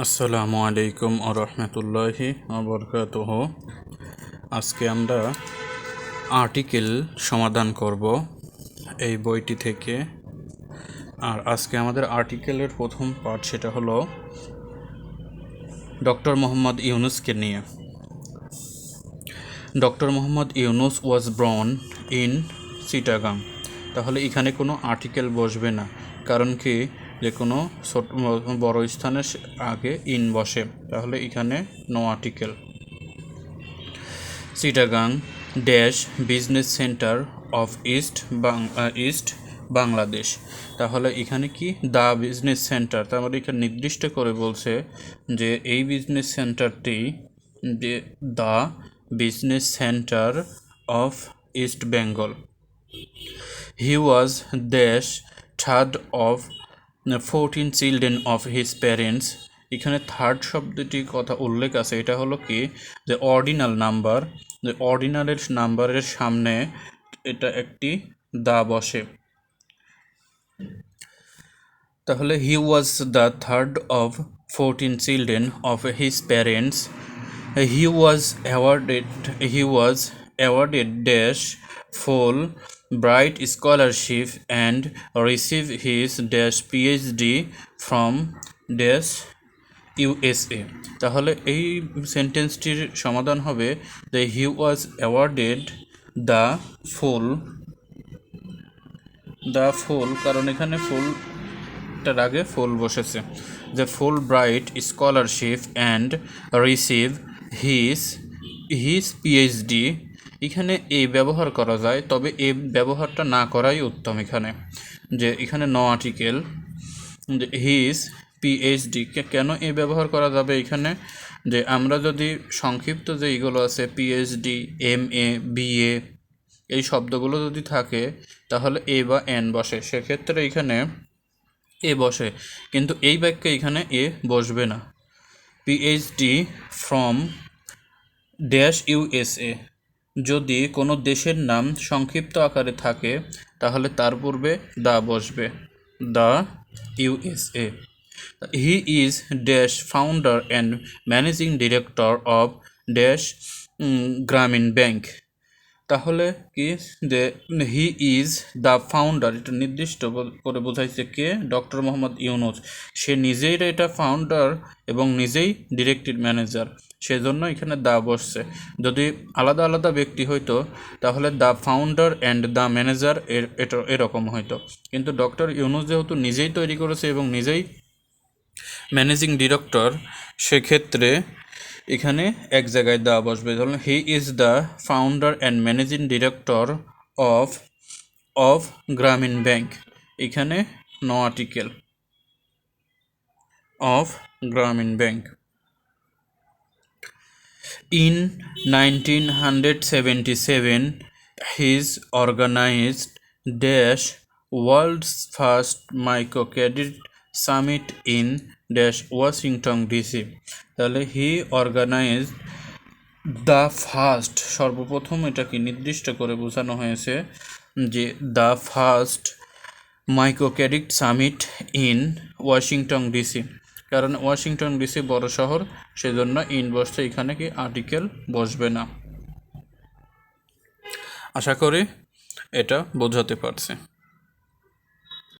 আসসালামু আলাইকুম আ রহমতুল্লাহি আজকে আমরা আর্টিকেল সমাধান করব এই বইটি থেকে। আর আজকে আমাদের আর্টিকেলের প্রথম পার্ট সেটা হলো ডক্টর মোহাম্মদ ইউনুসকে নিয়ে। Doctor Mohammad Yunus was born in Chittagong. তাহলে এখানে কোনো আর্টিকেল বসবে না। কারণ কি? যে কোনো ছোট বড় স্থানের আগে ইন বসে, তাহলে এখানে no article Chittagong dash business centre of east বাং ইস্ট বাংলাদেশ। তাহলে এখানে কি? The business centre. তার মানে এখানে নির্দিষ্ট করে বলছে যে এই বিজনেস সেন্টারটি যে the business centre of east Bengal. He was দেশ third of fourteen children of his parents এখানে থার্ড শব্দটি কথা উল্লেখ আছে, এটা হলো কি? যে অর্ডিনাল নাম্বার যে অর্ডিনালের নাম্বারের সামনে এটা একটি দা বসে। তাহলে he was the third of fourteen children of his parents he was awarded he was awarded dash full bright scholarship, and receive his dash PhD from dash USA তাহলে এই সেন্টেন্সটির সমাধান হবে যে he was awarded the full the full কারণ এখানে ফুলটার আগে ফুল বসেছে। যে Fulbright scholarship and receive his his PhD এখানে এ ব্যবহার করা যায়, তবে এ ব্যবহারটা না করাই উত্তম এখানে। যে এখানে ন আর্টিকেল যে হিজ পিএইচডি কেন এ ব্যবহার করা যাবে এখানে? যে আমরা যদি সংক্ষিপ্ত যে এইগুলো আছে পিএইচডি এম এ বিএ এই শব্দগুলো যদি থাকে, তাহলে এ বা এন বসে। সেক্ষেত্রে এখানে এ বসে, কিন্তু এই বাক্যে এখানে এ বসবে না। পিএইচডি ফ্রম ড্যাশ ইউএসএ যদি কোনো দেশের নাম সংক্ষিপ্ত আকারে থাকে, তাহলে তার পূর্বে দা বসবে। The USA he is dash founder and managing director of dash Grameen bank. তাহলে কি যে হি ইজ দ্য ফাউন্ডার, এটা নির্দিষ্ট করে বোঝাইছে কে? ডক্টর মোহাম্মদ ইউনুস। সে নিজেই এটা ফাউন্ডার এবং নিজেই ডিরেক্টেড ম্যানেজার। সেজন্য এখানে দা বসছে। যদি আলাদা আলাদা ব্যক্তি হইতো, তাহলে the founder and the manager এর এরকম হইতো। কিন্তু ডক্টর ইউনুস যেহেতু নিজেই তৈরি করেছে এবং নিজেই ম্যানেজিং ডিরেক্টর সেক্ষেত্রে এখানে এক জায়গায় দা বসবে। ধরুন he is the founder and managing director of of Grameen bank এখানে no article of Grameen bank In 1977, his organized Dash world's first microcredit summit in Dash Washington DC. তাহলে হি organise the first সর্বপ্রথম এটাকে নির্দিষ্ট করে বোঝানো হয়েছে যে the first microcredit summit in Washington DC কারণ ওয়াশিংটন ডিসি বড় শহর, সেজন্য ইন বসতে এখানে কি আর্টিকেল বসবে না। আশা করি এটা বোঝাতে পারছে।